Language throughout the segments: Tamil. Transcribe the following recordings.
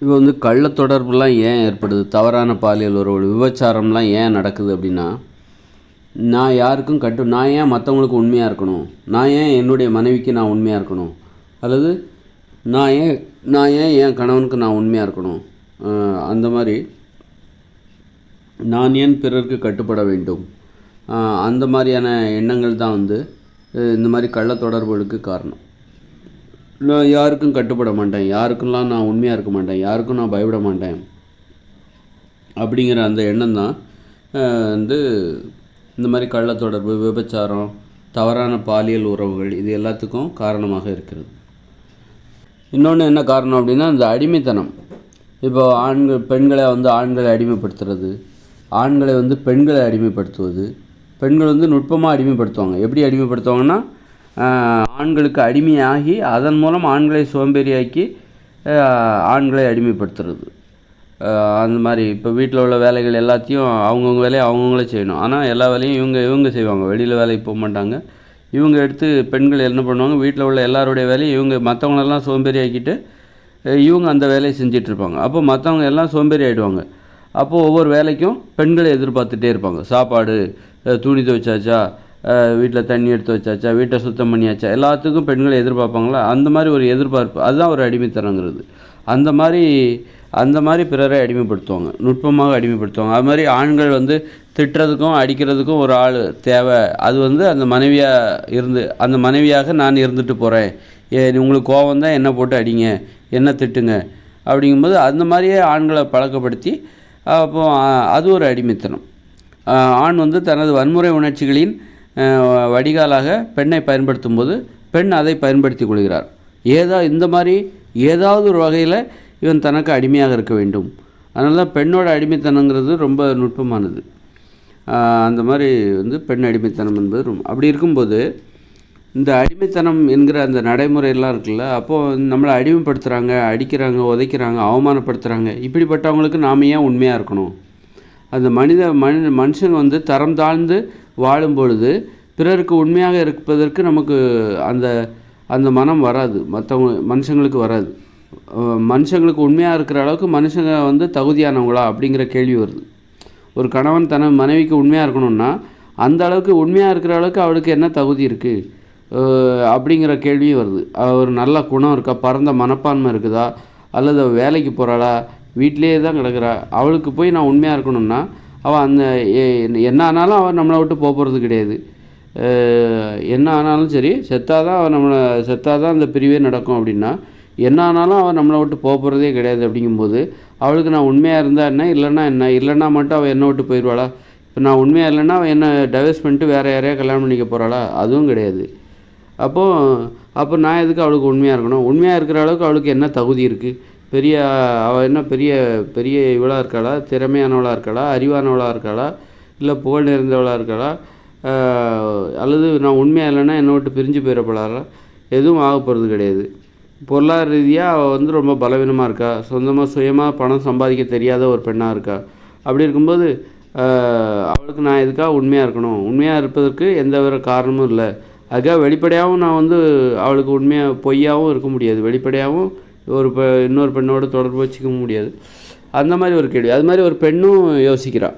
இப்போ வந்து கள்ள தொடர்புலாம் ஏன் ஏற்படுது? தவறான பாலியல் உறவு விபச்சாரம்லாம் ஏன் நடக்குது அப்படின்னா நான் யாருக்கும் கட்டு நான் ஏன் மற்றவங்களுக்கு உண்மையாக இருக்கணும்? நான் ஏன் என்னுடைய மனைவிக்கு நான் உண்மையாக இருக்கணும்? அல்லது நான் ஏன் நான் ஏன் என் கணவனுக்கு நான் உண்மையாக இருக்கணும்? அந்த மாதிரி நான் ஏன் பிறருக்கு கட்டுப்பட வேண்டும்? அந்த மாதிரியான எண்ணங்கள் தான் வந்து இந்த மாதிரி கள்ள தொடர்புகளுக்கு காரணம். நான் யாருக்கும் கட்டுப்பட மாட்டேன். யாருக்கெல்லாம் நான் உண்மையாக இருக்க மாட்டேன். யாருக்கும் நான் பயப்பட மாட்டேன். அப்படிங்கிற அந்த எண்ணம் தான் வந்து இந்த மாதிரி கள்ள தொடர்பு விபச்சாரம் தவறான பாலியல் உறவுகள் இது எல்லாத்துக்கும் காரணமாக இருக்கிறது. இன்னொன்று என்ன காரணம் அப்படின்னா இந்த அடிமைத்தனம். இப்போ ஆண்கள் பெண்களை வந்து ஆண்களை அடிமைப்படுத்துறது ஆண்களை வந்து பெண்களை அடிமைப்படுத்துவது பெண்கள் வந்து நுட்பமாக அடிமைப்படுத்துவாங்க. எப்படி அடிமைப்படுத்துவாங்கன்னா ஆண்களுக்கு அடிமையாகி அதன் மூலம் ஆண்களை சோம்பேறியாக்கி ஆண்களை அடிமைப்படுத்துறது. அந்த மாதிரி இப்போ வீட்டில் உள்ள வேலைகள் எல்லாத்தையும் அவங்கவுங்க வேலையை அவங்கவுங்களே செய்யணும். ஆனால் எல்லா வேலையும் இவங்க இவங்க செய்வாங்க. வெளியில் வேலைக்கு போக மாட்டாங்க. இவங்க எடுத்து பெண்கள் என்ன பண்ணுவாங்க? வீட்டில் உள்ள எல்லாருடைய வேலையும் இவங்க மற்றவங்களெல்லாம் சோம்பேறி ஆக்கிட்டு இவங்க அந்த வேலையை செஞ்சிட்ருப்பாங்க. அப்போ மற்றவங்க எல்லாம் சோம்பேறி ஆகிடுவாங்க அப்போது ஒவ்வொரு வேலைக்கும் பெண்களை எதிர்பார்த்துட்டே இருப்பாங்க. சாப்பாடு துணி துவைச்சாச்சா வீட்டில் தண்ணி எடுத்து வச்சாச்சா வீட்டை சுத்தம் பண்ணியாச்சா எல்லாத்துக்கும் பெண்களை எதிர்பார்ப்பாங்களா? அந்த மாதிரி ஒரு எதிர்பார்ப்பு அதுதான் ஒரு அடிமைத்தனங்கிறது. அந்த மாதிரி அந்த மாதிரி பிறரை அடிமைப்படுத்துவாங்க நுட்பமாக அடிமைப்படுத்துவாங்க. அது மாதிரி ஆண்கள் வந்து திட்டுறதுக்கும் அடிக்கிறதுக்கும் ஒரு ஆள் தேவை. அது வந்து அந்த மனைவியாக இருந்து அந்த மனைவியாக நான் இருந்துட்டு போகிறேன் ஏ உங்களுக்கு கோவம் தான் என்ன போட்டு அடிங்க என்ன திட்டுங்க. அப்படிங்கும்போது அந்த மாதிரியே ஆண்களை பழக்கப்படுத்தி அப்போ அது ஒரு அடிமைத்தனம். ஆண் வந்து தனது வன்முறை உணர்ச்சிகளின் வடிகாலாக பெண்ணை பயன்படுத்தும் போது பெண் அதை பயன்படுத்தி கொள்கிறார். ஏதா இந்த மாதிரி ஏதாவது ஒரு வகையில் இவன் தனக்கு அடிமையாக இருக்க வேண்டும். அதனால தான் பெண்ணோட அடிமைத்தனங்கிறது ரொம்ப நுட்பமானது. அந்த மாதிரி வந்து பெண் அடிமைத்தனம் என்பது ரொம்ப அப்படி இருக்கும்போது இந்த அடிமைத்தனம் என்கிற அந்த நடைமுறையெல்லாம் இருக்குல்ல அப்போது நம்மளை அடிமைப்படுத்துகிறாங்க அடிக்கிறாங்க உதைக்கிறாங்க அவமானப்படுத்துகிறாங்க இப்படிப்பட்டவங்களுக்கு நாம் ஏன் உண்மையாக இருக்கணும்? அந்த மனித மனித மனுஷன் வந்து தரம் தாழ்ந்து வாழும் பொழுது பிறருக்கு உண்மையாக இருப்பதற்கு நமக்கு அந்த அந்த மனம் வராது. மற்றவங்க மனுஷங்களுக்கு வராது. மனுஷங்களுக்கு உண்மையாக இருக்கிற அளவுக்கு மனுஷங்க வந்து தகுதியானவங்களா அப்படிங்கிற கேள்வி வருது. ஒரு கணவன் தன மனைவிக்கு உண்மையாக இருக்கணும்னா அந்த அளவுக்கு உண்மையாக இருக்கிற அளவுக்கு அவளுக்கு என்ன தகுதி இருக்குது அப்படிங்கிற கேள்வியும் வருது. ஒரு நல்ல குணம் இருக்கா? பரந்த மனப்பான்மை இருக்குதா? அல்லது வேலைக்கு போகிறாளா வீட்டிலேயே தான் கிடக்குறா. அவளுக்கு போய் நான் உண்மையாக இருக்கணும்னா அவள் அந்த என்ன ஆனாலும் அவள் நம்மளை விட்டு போக போகிறது கிடையாது. என்ன ஆனாலும் சரி செத்தாதான் அவள் நம்மளை செத்தாதான் அந்த பிரிவே நடக்கும் அப்படின்னா என்ன ஆனாலும் அவள் நம்மளை விட்டு போக போகிறதே கிடையாது அப்படிங்கும்போது அவளுக்கு நான் உண்மையாக இருந்தால் என்ன இல்லைன்னா என்ன? இல்லைன்னா மட்டும் அவள் என்னை விட்டு போயிடுவாளா? இப்போ நான் உண்மையாக இல்லைன்னா அவள் என்ன டைவர்ஸ் பண்ணிட்டு வேறு யாரையா கல்யாணம் பண்ணிக்க போகிறாளா அதுவும் கிடையாது. அப்போது அப்போ நான் எதுக்கு அவளுக்கு உண்மையாக இருக்கணும்? உண்மையாக இருக்கிற அளவுக்கு அவளுக்கு என்ன தகுதி இருக்குது பெரிய அவள் என்ன பெரிய பெரிய இவளாக இருக்காளா? திறமையானவளாக இருக்காளா? அறிவானவளாக இருக்காளா? இல்லை புகழ் நிறைந்தவளாக இருக்காளா? அல்லது நான் உண்மையாக இல்லைன்னா என்னை விட்டு பிரிஞ்சு போயிட எதுவும் ஆக போகிறது கிடையாது. பொருளாதார ரீதியாக அவள் வந்து ரொம்ப பலவீனமாக இருக்கா? சொந்தமாக சுயமாக பணம் சம்பாதிக்க தெரியாத ஒரு பெண்ணாக இருக்கா? அப்படி இருக்கும்போது அவளுக்கு நான் எதுக்காக உண்மையாக இருக்கணும்? உண்மையாக இருப்பதற்கு எந்த வித காரணமும் இல்லை. அதுக்காக வெளிப்படையாகவும் நான் வந்து அவளுக்கு உண்மையாக பொய்யாகவும் இருக்க முடியாது. வெளிப்படையாகவும் ஒரு பெ இன்னொரு பெண்ணோட தொடர்பு வச்சுக்க முடியாது. அந்த மாதிரி ஒரு கேள்வி. அது மாதிரி ஒரு பெண்ணும் யோசிக்கிறாள்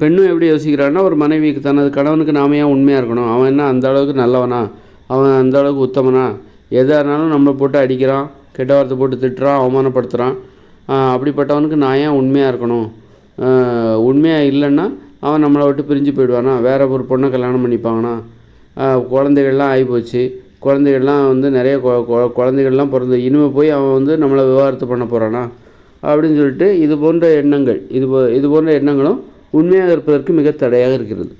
பெண்ணும் எப்படி யோசிக்கிறான்னா ஒரு மனைவிக்கு தனது கணவனுக்கு நாம ஏன் உண்மையாக இருக்கணும்? அவன் என்ன அந்த அளவுக்கு நல்லவனா? அவன் அந்த அளவுக்கு உத்தமனா? எதாக இருந்தாலும் நம்மளை போட்டு அடிக்கிறான் கெட்ட வார்த்தை போட்டு திட்டுறான் அவமானப்படுத்துகிறான் அப்படிப்பட்டவனுக்கு நான் ஏன் உண்மையாக இருக்கணும்? உண்மையாக இல்லைன்னா அவன் நம்மளை விட்டு பிரிஞ்சு போயிடுவானா? வேற ஒரு பொண்ணை கல்யாணம் பண்ணிப்பாங்கண்ணா குழந்தைகள்லாம் ஆகிப்போச்சு குழந்தைகள்லாம் வந்து நிறைய கொ- குழந்தைகள்லாம் பிறந்து இனிமே போய் அவன் வந்து நம்மளை விவாகரத்து பண்ண போகிறானா அப்படின்னு சொல்லிட்டு இது போன்ற எண்ணங்கள் இது போ இது போன்ற எண்ணங்களும் உண்மையாக இருப்பதற்கு மிக தடையாக இருக்கிறது.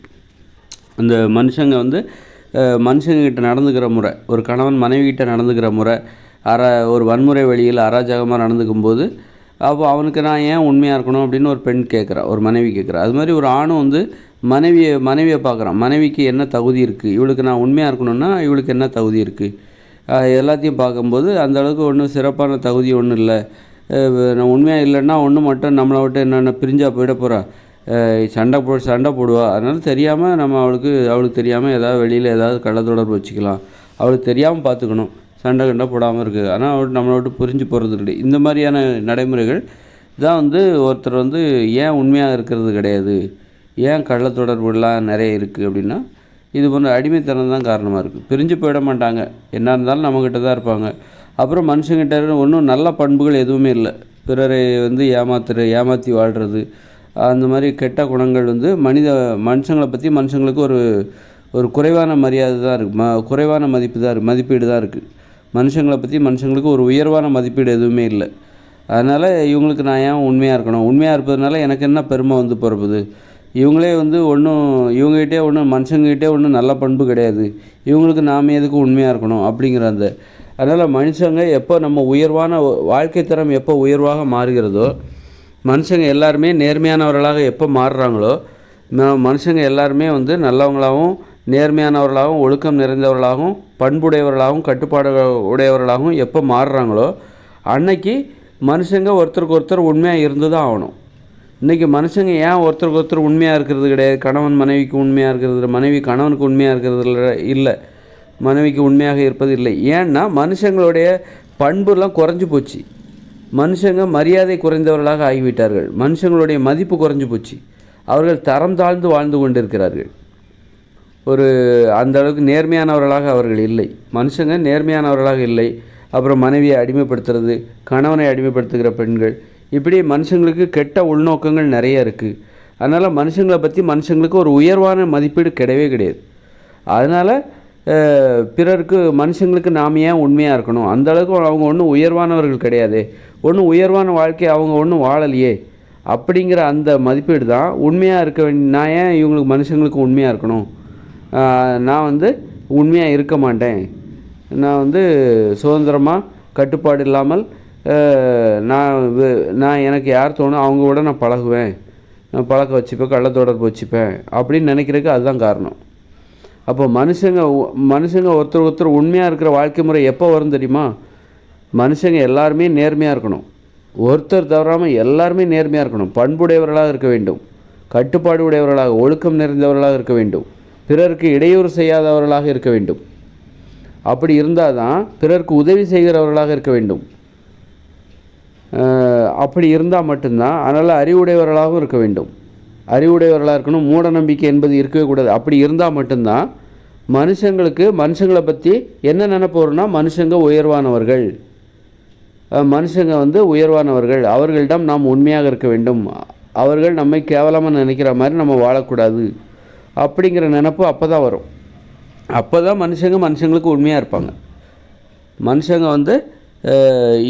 அந்த மனுஷங்க வந்து மனுஷங்கக்கிட்ட நடந்துக்கிற முறை ஒரு கணவன் மனைவிகிட்ட நடந்துக்கிற முறை அற ஒரு வன்முறை வழியில் அராஜகமாக நடந்துக்கும் போது அப்போ அவனுக்கு நான் ஏன் உண்மையாக இருக்கணும் அப்படின்னு ஒரு பெண் கேட்குறா ஒரு மனைவி கேட்குறா. அது மாதிரி ஒரு ஆணும் வந்து மனைவியை மனைவியை பார்க்குறான். மனைவிக்கு என்ன தகுதி இருக்குது இவளுக்கு நான் உண்மையாக இருக்கணும்னா இவளுக்கு என்ன தகுதி இருக்குது எல்லாத்தையும் பார்க்கும்போது அந்த அளவுக்கு ஒன்றும் சிறப்பான தகுதி ஒன்றும் இல்லை. நான் உண்மையாக இல்லைன்னா ஒன்று மட்டும் நம்மளை விட்டு என்னென்ன பிரிஞ்சா போயிட போகிறா சண்டை போ சண்டை போடுவா. அதனால் தெரியாமல் நம்ம அவளுக்கு அவளுக்கு தெரியாமல் ஏதாவது வெளியில் ஏதாவது கள்ள தொடர்பு வச்சுக்கலாம். அவளுக்கு தெரியாமல் பார்த்துக்கணும். சண்டை கண்டை போடாமல் இருக்குது ஆனால் அவள் நம்மளை விட்டு புரிஞ்சு போகிறது கிடையாது இந்த மாதிரியான நடைமுறைகள் தான் வந்து ஒருத்தர் வந்து ஏன் உண்மையாக இருக்கிறது கிடையாது? ஏன் கள்ள தொடர்புலாம் நிறைய இருக்குது அப்படின்னா இது போன்ற அடிமைத்தனம் தான் காரணமாக இருக்குது. பிரிஞ்சு போயிட மாட்டாங்க. என்ன இருந்தாலும் நம்மக்கிட்ட தான் இருப்பாங்க. அப்புறம் மனுஷங்கிட்ட ஒன்றும் நல்ல பண்புகள் எதுவுமே இல்லை. பிறரை வந்து ஏமாத்துற ஏமாற்றி வாழ்கிறது அந்த மாதிரி கெட்ட குணங்கள் வந்து மனித மனுஷங்களை பற்றி மனுஷங்களுக்கு ஒரு ஒரு குறைவான மரியாதை தான் இருக்குது ம குறைவான மதிப்பு தான் இருக்குது மதிப்பீடு தான் இருக்குது மனுஷங்களை பற்றி மனுஷங்களுக்கு ஒரு உயர்வான மதிப்பீடு எதுவுமே இல்லை. அதனால் இவங்களுக்கு நான் ஏன் உண்மையாக இருக்கணும்? உண்மையாக இருப்பதுனால எனக்கு என்ன பெருமை வந்து பிறப்புது இவங்களே வந்து ஒன்றும் இவங்ககிட்டே ஒன்றும் மனுஷங்ககிட்டே ஒன்றும் நல்ல பண்பு கிடையாது. இவங்களுக்கு நாம் எதுக்கு உண்மையாக இருக்கணும் அப்படிங்கிற அந்த அதனால் மனுஷங்க எப்போ நம்ம உயர்வான வாழ்க்கை தரம் எப்போ உயர்வாக மாறுகிறதோ மனுஷங்க எல்லாருமே நேர்மையானவர்களாக எப்போ மாறுறாங்களோ ம- மனுஷங்க எல்லாருமே வந்து நல்லவங்களாகவும் நேர்மையானவர்களாகவும் ஒழுக்கம் நிறைந்தவர்களாகவும் பண்புடையவர்களாகவும் கட்டுப்பாடு உடையவர்களாகவும் எப்போ மாறுறாங்களோ அன்னைக்கு மனுஷங்க ஒருத்தருக்கு ஒருத்தர் உண்மையாக இருந்து தான் ஆகணும். இன்றைக்கி மனுஷங்க ஏன் ஒருத்தருக்கு ஒருத்தர் உண்மையாக இருக்கிறது கிடையாது? கணவன் மனைவிக்கு உண்மையாக இருக்கிறது இல்லை. மனைவி கணவனுக்கு உண்மையாக இருக்கிறது இல்லை. மனைவிக்கு உண்மையாக இருப்பது இல்லை. ஏன்னா மனுஷங்களுடைய பண்புலாம் குறைஞ்சு போச்சு. மனுஷங்க மரியாதை குறைந்தவர்களாக ஆகிவிட்டார்கள். மனுஷங்களுடைய மதிப்பு குறைஞ்சு போச்சு. அவர்கள் தரம் தாழ்ந்து வாழ்ந்து கொண்டிருக்கிறார்கள். ஒரு அந்த அளவுக்கு நேர்மையானவர்களாக அவர்கள் இல்லை. மனுஷங்க நேர்மையானவர்களாக இல்லை. அப்புறம் மனைவியை அடிமைப்படுத்துறது கணவனை அடிமைப்படுத்துகிற பெண்கள் இப்படி மனுஷங்களுக்கு கெட்ட உள்நோக்கங்கள் நிறைய இருக்குது அதனால் மனுஷங்களை பற்றி மனுஷங்களுக்கு ஒரு உயர்வான மதிப்பீடு கிடையவே கிடையாது. அதனால் பிறருக்கு மனுஷங்களுக்கு நாம் ஏன் உண்மையாக இருக்கணும்? அந்த அளவுக்கு அவங்க ஒன்றும் உயர்வானவர்கள் கிடையாது. ஒன்றும் உயர்வான வாழ்க்கை அவங்க ஒன்றும் வாழலையே. அப்படிங்கிற அந்த மதிப்பீடு தான் உண்மையாக இருக்க வேண்டிய நான் ஏன் இவங்களுக்கு மனுஷங்களுக்கு உண்மையாக இருக்கணும்? நான் வந்து உண்மையாக இருக்க மாட்டேன். நான் வந்து சுதந்திரமாக கட்டுப்பாடு இல்லாமல் நான் நான் எனக்கு யார் தோணும் அவங்க கூட நான் பழகுவேன். நான் பழக்க வச்சுப்பேன் கள்ள தொடர்பு வச்சுப்பேன். அப்படின்னு நினைக்கிறதுக்கு அதுதான் காரணம். அப்போ மனுஷங்க மனுஷங்க ஒருத்தர் ஒருத்தர் உண்மையாக இருக்கிற வாழ்க்கை முறை எப்போ வரும் தெரியுமா? மனுஷங்க எல்லாருமே நேர்மையாக இருக்கணும். ஒருத்தர் தவறாமல் எல்லாருமே நேர்மையாக இருக்கணும். பண்புடையவர்களாக இருக்க வேண்டும். கட்டுப்பாடு உடையவர்களாக ஒழுக்கம் நிறைந்தவர்களாக இருக்க வேண்டும். பிறருக்கு இடையூறு செய்யாதவர்களாக இருக்க வேண்டும். அப்படி இருந்தால் தான் பிறருக்கு உதவி செய்கிறவர்களாக இருக்க வேண்டும். அப்படி இருந்தால் மட்டும்தான் அதனால் அறிவுடையவர்களாகவும் இருக்க வேண்டும். அறிவுடையவர்களாக இருக்கணும் மூட நம்பிக்கை என்பது இருக்கவே கூடாது. அப்படி இருந்தால் மட்டும்தான் மனுஷங்களுக்கு மனுஷங்களை பற்றி என்ன நினைப்பு மனுஷங்க உயர்வானவர்கள். மனுஷங்க வந்து உயர்வானவர்கள். அவர்களிடம் நாம் உண்மையாக இருக்க வேண்டும். அவர்கள் நம்மை கேவலமாக நினைக்கிற மாதிரி நம்ம வாழக்கூடாது. அப்படிங்கிற நினப்பு அப்போ தான் வரும். அப்போ தான் மனுஷங்க மனுஷங்களுக்கு உண்மையாக இருப்பாங்க. மனுஷங்க வந்து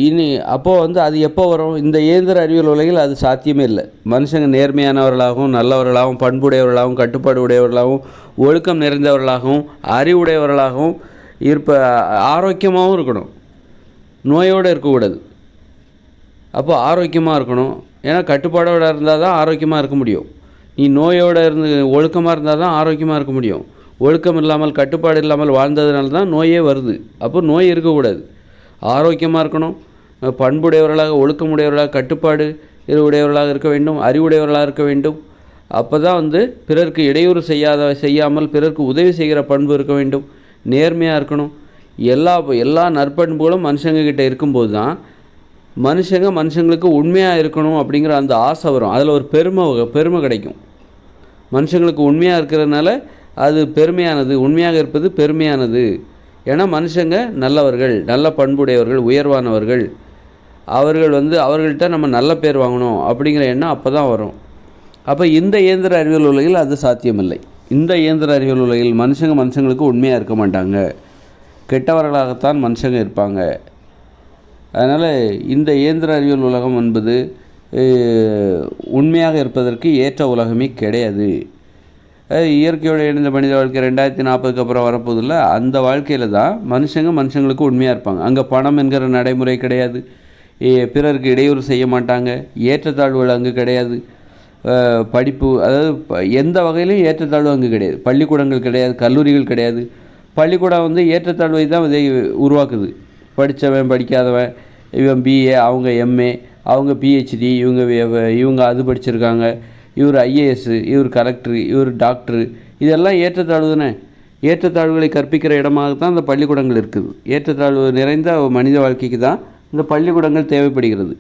இனி அப்போது வந்து அது எப்போ வரும்? இந்த இயந்திர அறிவியல் உலகில் அது சாத்தியமே இல்லை. மனுஷங்க நேர்மையானவர்களாகவும் நல்லவர்களாகவும் பண்புடையவர்களாகவும் கட்டுப்பாடு உடையவர்களாகவும் ஒழுக்கம் நிறைந்தவர்களாகவும் அறிவுடையவர்களாகவும் இருப்ப ஆரோக்கியமாகவும் இருக்கணும். நோயோடு இருக்கக்கூடாது. அப்போ ஆரோக்கியமாக இருக்கணும். ஏன்னா கட்டுப்பாடோடு இருந்தால் தான் ஆரோக்கியமாக இருக்க முடியும். நீ நோயோடு இருந்து ஒழுக்கமாக இருந்தால் தான் ஆரோக்கியமாக இருக்க முடியும். ஒழுக்கம் இல்லாமல் கட்டுப்பாடு இல்லாமல் வாழ்ந்ததுனால தான் நோயே வருது. அப்போ நோய் இருக்கக்கூடாது. ஆரோக்கியமாக இருக்கணும். பண்புடையவர்களாக ஒழுக்கமுடையவர்களாக கட்டுப்பாடு இது உடையவர்களாக இருக்க வேண்டும் அறிவுடையவர்களாக இருக்க வேண்டும். அப்போ தான் வந்து பிறருக்கு இடையூறு செய்யாத செய்யாமல் பிறருக்கு உதவி செய்கிற பண்பு இருக்க வேண்டும். நேர்மையாக இருக்கணும். எல்லா எல்லா நற்பண்புகளும் மனுஷங்கக்கிட்ட இருக்கும்போது தான் மனுஷங்க மனுஷங்களுக்கு உண்மையாக இருக்கணும் அப்படிங்கிற அந்த ஆசை வரும். அதில் ஒரு பெருமை பெருமை கிடைக்கும். மனுஷங்களுக்கு உண்மையாக இருக்கிறதுனால அது பெருமையானது உண்மையாக இருப்பது பெருமையானது. ஏன்னா மனுஷங்க நல்லவர்கள் நல்ல பண்புடையவர்கள் உயர்வானவர்கள். அவர்கள் வந்து அவர்கள்ட்ட நம்ம நல்ல பேர் வாங்கணும் அப்படிங்கிற எண்ணம் அப்போ தான் வரும். அப்போ இந்த இயந்திர அறிவியல் உலகில் அது சாத்தியமில்லை. இந்த இயந்திர அறிவியல் உலகில் மனுஷங்க மனுஷங்களுக்கு உண்மையாக இருக்க மாட்டாங்க. கெட்டவர்களாகத்தான் மனுஷங்க இருப்பாங்க. அதனால் இந்த இயந்திர அறிவியல் உலகம் என்பது உண்மையாக இருப்பதற்கு ஏற்ற உலகமே கிடையாது. இயற்கையோடு இணைந்த மனித வாழ்க்கை ரெண்டாயிரத்தி நாற்பதுக்கு அப்புறம் வரப்போதில்ல அந்த வாழ்க்கையில் தான் மனுஷங்க மனுஷங்களுக்கு உண்மையாக இருப்பாங்க. அங்கே பணம் என்கிற நடைமுறை கிடையாது. பிறருக்கு இடையூறு செய்ய மாட்டாங்க. ஏற்றத்தாழ்வுகள் அங்கே கிடையாது. படிப்பு அதாவது ப- எந்த வகையிலும் ஏற்றத்தாழ்வு அங்கே கிடையாது. பள்ளிக்கூடங்கள் கிடையாது கல்லூரிகள் கிடையாது. பள்ளிக்கூடம் வந்து ஏற்றத்தாழ்வை தான் இதை உருவாக்குது. படித்தவன் படிக்காதவன் இவன் பிஏ அவங்க எம்ஏ அவங்க பிஹெச்டி இவங்க இவங்க அது படிச்சிருக்காங்க. இவர் ஐஏஎஸ் இவர் கலெக்டர் இவர் டாக்டர் இதெல்லாம் ஏற்றத்தாழ்வு தானே? ஏற்றத்தாழ்வுகளை கற்பிக்கிற இடமாக தான் இந்த பள்ளிக்கூடங்கள் இருக்குது. ஏற்றத்தாழ்வு நிறைந்த மனித வாழ்க்கைக்கு தான் இந்த பள்ளிக்கூடங்கள் தேவைப்படுகிறது.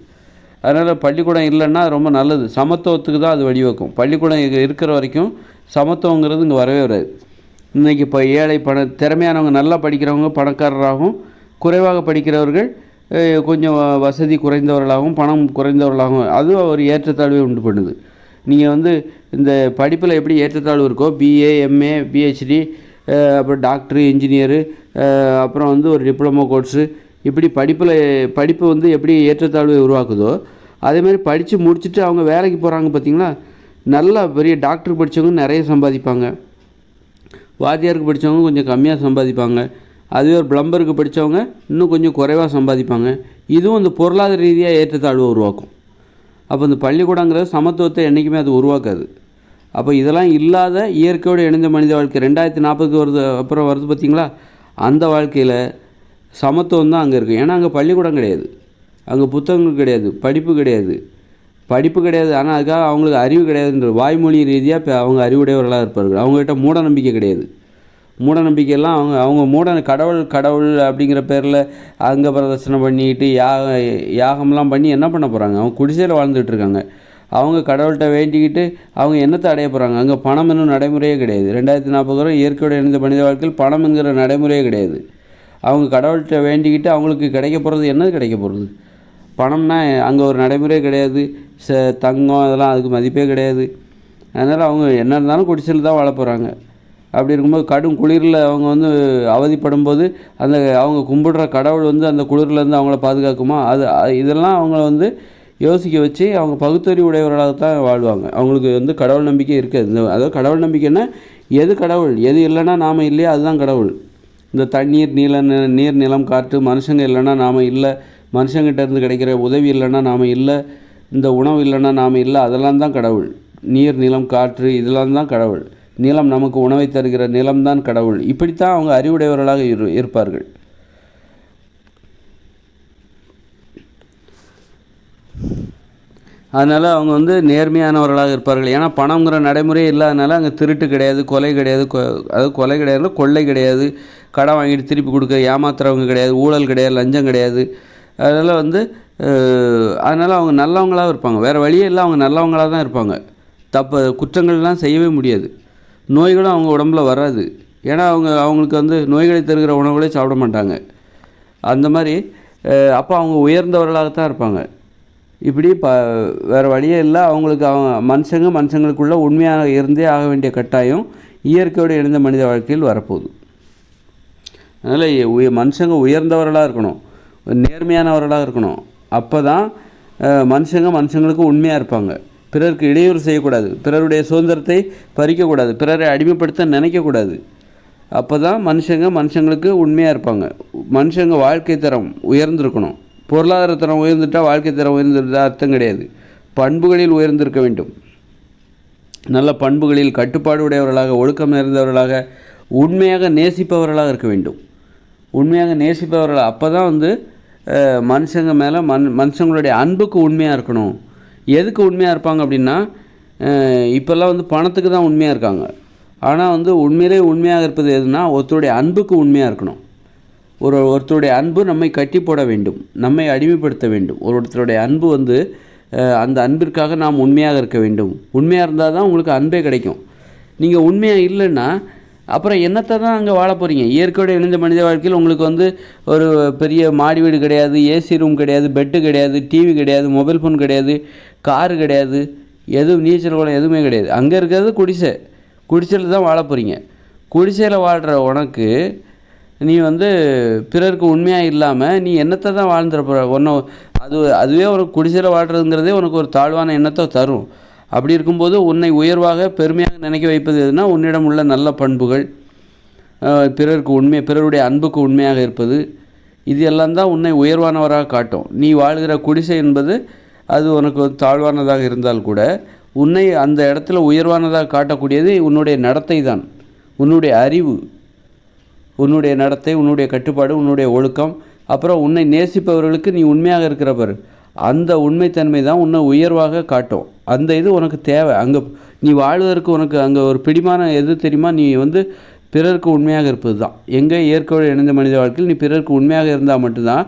அதனால் பள்ளிக்கூடம் இல்லைன்னா ரொம்ப நல்லது. சமத்துவத்துக்கு தான் அது வழிவகுக்கும். பள்ளிக்கூடம் இருக்கிற வரைக்கும் சமத்துவங்கிறது இங்கே வரவே வராது. இன்றைக்கி இப்போ ஏழை பண திறமையானவங்க நல்லா படிக்கிறவங்க பணக்காரராகவும் குறைவாக படிக்கிறவர்கள் கொஞ்சம் வசதி குறைந்தவர்களாகவும் பணம் குறைந்தவர்களாகவும் அதுவும் ஒரு ஏற்றத்தாழ்வை உண்டு பண்ணுது. நீங்கள் வந்து இந்த படிப்பில் எப்படி ஏற்றத்தாழ்வு இருக்கோ B A M A PhD அப்புறம் டாக்டரு இன்ஜினியரு அப்புறம் வந்து ஒரு டிப்ளமோ கோர்ஸு இப்படி படிப்பில் படிப்பு வந்து எப்படி ஏற்றத்தாழ்வை உருவாக்குதோ அதேமாதிரி படித்து முடிச்சுட்டு அவங்க வேலைக்கு போகிறாங்க பார்த்தீங்களா நல்லா பெரிய டாக்டர் படித்தவங்க நிறைய சம்பாதிப்பாங்க. வாத்தியாருக்கு படித்தவங்க கொஞ்சம் கம்மியாக சம்பாதிப்பாங்க. அதுவே ஒரு பிளம்பருக்கு படித்தவங்க இன்னும் கொஞ்சம் குறைவாக சம்பாதிப்பாங்க. இதுவும் இந்த பொருளாதார ரீதியாக ஏற்றத்தாழ்வை உருவாக்கும். அப்போ இந்த பள்ளிக்கூடங்கிறது சமத்துவத்தை என்றைக்குமே அது உருவாக்காது. அப்போ இதெல்லாம் இல்லாத இயற்கையோடு இணைந்த மனித வாழ்க்கை ரெண்டாயிரத்தி நாற்பதுக்கு வருது அப்புறம் வருது பார்த்திங்களா அந்த வாழ்க்கையில் சமத்துவம் தான் அங்கே இருக்குது ஏன்னா அங்கே பள்ளிக்கூடம் கிடையாது. அங்கே புத்தகங்கள் கிடையாது படிப்பு கிடையாது. படிப்பு கிடையாது ஆனால் அதுக்காக அவங்களுக்கு அறிவு கிடையாதுன்ற வாய்மொழி ரீதியாக இப்போ அவங்க அறிவுடையவர்களாக இருப்பார்கள். அவங்ககிட்ட மூட நம்பிக்கை கிடையாது. மூடநம்பிக்கையெல்லாம் அவங்க அவங்க மூட கடவுள் கடவுள் அப்படிங்கிற பேரில் அங்கே பிரதர்சனம் பண்ணிக்கிட்டு யாக யாகம்லாம் பண்ணி என்ன பண்ண போகிறாங்க அவங்க குடிசையில் வாழ்ந்துகிட்டு இருக்காங்க. அவங்க கடவுள்கிட்ட வேண்டிக்கிட்டு அவங்க என்னத்தை அடைய போகிறாங்க அங்கே பணம் என்னும் நடைமுறையே கிடையாது. ரெண்டாயிரத்தி நாற்பது வரை இயற்கையோடு இணைந்த மனித வாழ்க்கையில் பணம் என்கிற நடைமுறையே கிடையாது. அவங்க கடவுள்கிட்ட வேண்டிக்கிட்டு அவங்களுக்கு கிடைக்க போகிறது என்னது கிடைக்க போகிறது பணம்னா அங்கே ஒரு நடைமுறையே கிடையாது. ச தங்கம் அதெல்லாம் அதுக்கு மதிப்பே கிடையாது. அதனால் அவங்க என்ன இருந்தாலும் குடிசையில் தான் வாழ போகிறாங்க அப்படி இருக்கும்போது கடும் குளிரில் அவங்க வந்து அவதிப்படும் போது அந்த அவங்க கும்பிடுற கடவுள் வந்து அந்த குளிர்லேருந்து அவங்கள பாதுகாக்குமா? அது இதெல்லாம் அவங்கள வந்து யோசிக்க வச்சு அவங்க பகுத்தறிவு உடையவர்களாக தான் வாழ்வாங்க. அவங்களுக்கு வந்து கடவுள் நம்பிக்கை இருக்காது. இந்த அதாவது கடவுள் நம்பிக்கைன்னா எது கடவுள்? எது இல்லைன்னா நாம் இல்லையா? அதுதான் கடவுள். இந்த தண்ணீர் நீல நீர் நிலம் காற்று மனுஷங்க இல்லைன்னா நாம் இல்லை. மனுஷங்கிட்ட இருந்து கிடைக்கிற உதவி இல்லைன்னா நாம் இல்லை. இந்த உணவு இல்லைன்னா நாம் இல்லை. அதெல்லாம் தான் கடவுள். நீர் நிலம் காற்று இதெல்லாம் தான் கடவுள். நிலம் நமக்கு உணவை தருகிற நிலம்தான் கடவுள். இப்படித்தான் அவங்க அறிவுடையவர்களாக இரு இருப்பார்கள். அதனால் அவங்க வந்து நேர்மையானவர்களாக இருப்பார்கள். ஏன்னா பணங்கிற நடைமுறையே இல்லாதனால அங்கே திருட்டு கிடையாது கொலை கிடையாது கொ- அதாவது கொலை கிடையாது கொள்ளை கிடையாது கடன் வாங்கிட்டு திருப்பி கொடுக்க ஏமாத்துறவங்க கிடையாது ஊழல் கிடையாது லஞ்சம் கிடையாது. அதனால் வந்து அதனால் அவங்க நல்லவங்களாக இருப்பாங்க. வேறு வழியே இல்லை அவங்க நல்லவங்களாக தான் இருப்பாங்க. தப்பு குற்றங்கள்லாம் செய்யவே முடியாது. நோய்களும் அவங்க உடம்புல வராது. ஏன்னா அவங்க அவங்களுக்கு வந்து நோய்களை தருகிற உணவுகளே சாப்பிட மாட்டாங்க. அந்த மாதிரி அப்போ அவங்க உயர்ந்தவர்களாகத்தான் இருப்பாங்க. இப்படி ப வேறு வழியே இல்லை. அவங்களுக்கு அவங்க மனுஷங்க மனுஷங்களுக்குள்ளே உண்மையாக இருந்தே ஆக வேண்டிய கட்டாயம் இயற்கையோடு இணைந்த மனித வாழ்க்கையில் வரப்போகுது. அதனால் உய மனுஷங்க உயர்ந்தவர்களாக இருக்கணும். நேர்மையானவர்களாக இருக்கணும். அப்போ தான் மனுஷங்க மனுஷங்களுக்கு உண்மையாக இருப்பாங்க. பிறருக்கு இடையூறு செய்யக்கூடாது. பிறருடைய சுதந்திரத்தை பறிக்கக்கூடாது. பிறரை அடிமைப்படுத்த நினைக்கக்கூடாது. அப்போ தான் மனுஷங்க மனுஷங்களுக்கு உண்மையாக இருப்பாங்க. மனுஷங்க வாழ்க்கை தரம் உயர்ந்திருக்கணும். பொருளாதார தரம் உயர்ந்துட்டால் வாழ்க்கை தரம் உயர்ந்துருந்தா அர்த்தம் கிடையாது. பண்புகளில் உயர்ந்திருக்க வேண்டும். நல்ல பண்புகளில் கட்டுப்பாடு உடையவர்களாக ஒழுக்கம் நிறைந்தவர்களாக உண்மையாக நேசிப்பவர்களாக இருக்க வேண்டும். உண்மையாக நேசிப்பவர்கள் அப்போ தான் வந்து மனுஷங்க மேலே மன் மனுஷங்களுடைய அன்புக்கு உண்மையாக இருக்கணும். எதுக்கு உண்மையாக இருப்பாங்க அப்படின்னா இப்போல்லாம் வந்து பணத்துக்கு தான் உண்மையாக இருக்காங்க. ஆனால் வந்து உண்மையிலே உண்மையாக இருப்பது எதுனா ஒருத்தருடைய அன்புக்கு உண்மையாக இருக்கணும். ஒரு ஒருத்தருடைய அன்பு நம்மை கட்டி போட வேண்டும் நம்மை அடிமைப்படுத்த வேண்டும். ஒரு ஒருத்தருடைய அன்பு வந்து அந்த அன்பிற்காக நாம் உண்மையாக இருக்க வேண்டும். உண்மையாக இருந்தால் தான் உங்களுக்கு அன்பே கிடைக்கும். நீங்கள் உண்மையாக இல்லைன்னா அப்புறம் என்னத்தை தான் அங்கே வாழ போகிறீங்க இயற்கையோடு இணைந்த மனித வாழ்க்கையில் உங்களுக்கு வந்து ஒரு பெரிய மாடி வீடு கிடையாது ஏசி ரூம் கிடையாது பெட்டு கிடையாது டிவி கிடையாது மொபைல் ஃபோன் கிடையாது காரு கிடையாது எதுவும் நீச்சல் குளம் எதுவுமே கிடையாது. அங்கே இருக்கிறது குடிசை. குடிசையில் தான் வாழ போகிறீங்க குடிசையில் வாழ்கிற உனக்கு நீ வந்து பிறருக்கு உண்மையாக இல்லாமல் நீ என்னத்தை தான் வாழ்ந்துட போகிற ஒன்று அது அதுவே உனக்கு குடிசையில் வாழ்கிறதுங்கிறதே உனக்கு ஒரு தாழ்வான எண்ணத்தை தரும். அப்படி இருக்கும்போது உன்னை உயர்வாக பெருமையாக நினைக்க வைப்பது எதுனா உன்னிடம் உள்ள நல்ல பண்புகள் பிறருக்கு உண்மை பிறருடைய அன்புக்கு உண்மையாக இருப்பது. இது எல்லாம் தான் உன்னை உயர்வானவராக காட்டும். நீ வாழ்கிற குடிசை என்பது அது உனக்கு தாழ்வானதாக இருந்தால் கூட உன்னை அந்த இடத்துல உயர்வானதாக காட்டக்கூடியது உன்னுடைய நடத்தை தான். உன்னுடைய அறிவு உன்னுடைய நடத்தை உன்னுடைய கட்டுப்பாடு உன்னுடைய ஒழுக்கம். அப்புறம் உன்னை நேசிப்பவர்களுக்கு நீ உண்மையாக இருக்கிற பாரு. அந்த உண்மைத்தன்மை தான் உன்னை உயர்வாக காட்டும். அந்த இது உனக்கு தேவை. அங்கே நீ வாழ்வதற்கு உனக்கு அங்கே ஒரு பிடிமான எது தெரியுமா? நீ வந்து பிறருக்கு உண்மையாக இருப்பது தான் எங்கே இயற்கையோடு இணைந்த மனித வாழ்க்கையில் நீ பிறருக்கு உண்மையாக இருந்தால் மட்டும்தான்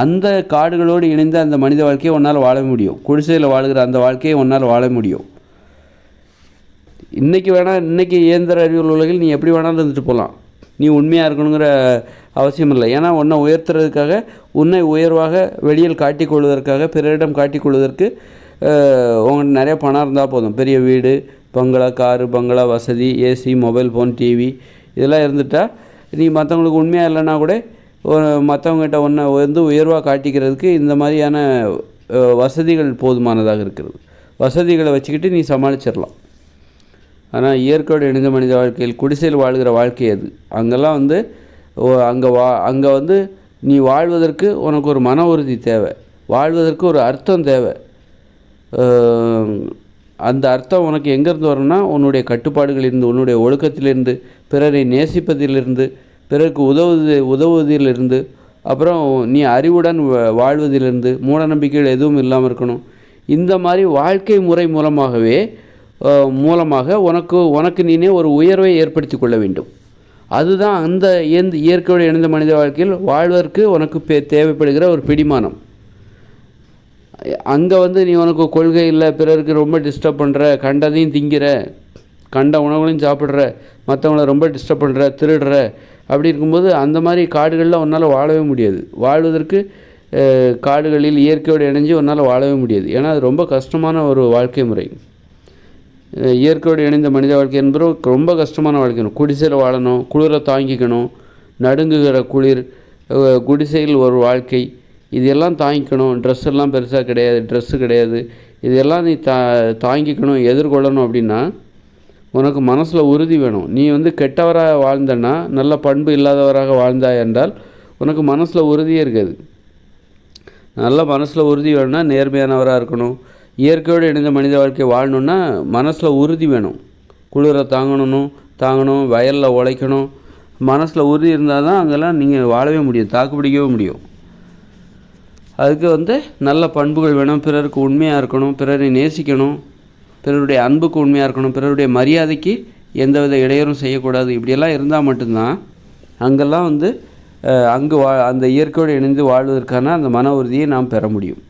அந்த காடுகளோடு இணைந்த அந்த மனித வாழ்க்கையை உன்னால் வாழ முடியும். குடிசையில் வாழ்கிற அந்த வாழ்க்கையை உன்னால் வாழ முடியும். இன்றைக்கி வேணால் இன்றைக்கி இயந்திர அறிவியல் உலகில் நீ எப்படி வேணாலும் இருந்துட்டு போகலாம். நீ உண்மையாக இருக்கணுங்கிற அவசியம் இல்லை. ஏன்னா உன்னை உயர்த்துறதுக்காக உன்னை உயர்வாக வெளியில் காட்டிக்கொள்வதற்காக பிறரிடம் காட்டிக்கொள்வதற்கு உங்கள்கிட்ட நிறைய பணம் இருந்தால் போதும். பெரிய வீடு பங்களா காரு பங்களா வசதி ஏசி மொபைல் ஃபோன் டிவி இதெல்லாம் இருந்துட்டால் நீ மற்றவங்களுக்கு உண்மையாக இல்லைன்னா கூட மற்றவங்ககிட்ட ஒன்றை வந்து உயர்வாக காட்டிக்கிறதுக்கு இந்த மாதிரியான வசதிகள் போதுமானதாக இருக்கிறது. வசதிகளை வச்சுக்கிட்டு நீ சமாளிச்சிடலாம். ஆனால் இயற்கையோடு இணைந்த மனித வாழ்க்கையில் குடிசையில் வாழ்கிற வாழ்க்கை அது. அங்கெல்லாம் வந்து அங்கே வா அங்கே வந்து நீ வாழ்வதற்கு உனக்கு ஒரு மன உறுதி தேவை. வாழ்வதற்கு ஒரு அர்த்தம் தேவை. அந்த அர்த்தம் உனக்கு எங்கேருந்து வரும்னா உன்னுடைய கட்டுப்பாடுகளிலிருந்து உன்னுடைய ஒழுக்கத்திலிருந்து பிறரை நேசிப்பதிலிருந்து பிறருக்கு உதவுவது உதவுவதிலிருந்து அப்புறம் நீ அறிவுடன் வா- வாழ்வதிலிருந்து மூடநம்பிக்கைகள் எதுவும் இல்லாமல் இருக்கணும். இந்த மாதிரி வாழ்க்கை முறை மூலமாகவே மூலமாக உனக்கு உனக்கு நீனே ஒரு உயர்வை ஏற்படுத்தி கொள்ள வேண்டும். அதுதான் அந்த இயந்த இயற்கையோடு இணைந்த மனித வாழ்க்கையில் வாழ்வதற்கு உனக்கு பே- தேவைப்படுகிற ஒரு பிடிமானம். அங்கே வந்து நீ உனக்கு கொள்கை இல்லை பிறருக்கு ரொம்ப டிஸ்டர்ப் பண்ணுற கண்டதையும் திங்கிற கண்ட உணவுகளையும் சாப்பிட்ற மற்றவங்கள ரொம்ப டிஸ்டர்ப் பண்ணுற திருடுற அப்படி இருக்கும்போது அந்த மாதிரி காடுகளில் உன்னால் வாழவே முடியாது. வாழ்வதற்கு காடுகளில் இயற்கையோடு இணைஞ்சு உன்னால் வாழவே முடியாது. ஏன்னா அது ரொம்ப கஷ்டமான ஒரு வாழ்க்கை முறை. இயற்கையோடு இணைந்த மனித வாழ்க்கை என்பது ரொம்ப கஷ்டமான வாழ்க்கை குடிசையில் வாழணும் குளிரை தாங்கிக்கணும் நடுங்குகிற குளிர் குடிசையில் ஒரு வாழ்க்கை. இதெல்லாம் தாங்கிக்கணும். ட்ரெஸ் எல்லாம் பெருசாக கிடையாது. ட்ரெஸ்ஸு கிடையாது. இதெல்லாம் நீ தா தாங்கிக்கணும் எதிர்கொள்ளணும் அப்படின்னா உனக்கு மனசில் உறுதி வேணும். நீ வந்து கெட்டவராக வாழ்ந்தன்னா நல்ல பண்பு இல்லாதவராக வாழ்ந்தாய் என்றால் உனக்கு மனசில் உறுதியே இருக்காது. நல்ல மனசில் உறுதி வேணும்னா நேர்மையானவராக இருக்கணும். இயற்கையோடு இணைந்த மனித வாழ்க்கை வாழணுன்னா மனசில் உறுதி வேணும். குளிரை தாங்கணும் தாங்கணும் வயலில் உழைக்கணும். மனசில் உறுதி இருந்தால் தான் அங்கெல்லாம் நீங்கள் வாழவே முடியும் தாக்கு பிடிக்கவே முடியும். அதுக்கு வந்து நல்ல பண்புகள் வேணும். பிறருக்கு உண்மையாக இருக்கணும். பிறரை நேசிக்கணும். பிறருடைய அன்புக்கு உண்மையாக இருக்கணும். பிறருடைய மரியாதைக்கு எந்தவித இடையூறும் செய்யக்கூடாது. இப்படியெல்லாம் இருந்தால் மட்டும்தான் அங்கெல்லாம் வந்து அங்கு வா அந்த இயற்கையோடு இணைந்து வாழ்வதற்கான அந்த மன உறுதியை நாம் பெற முடியும்.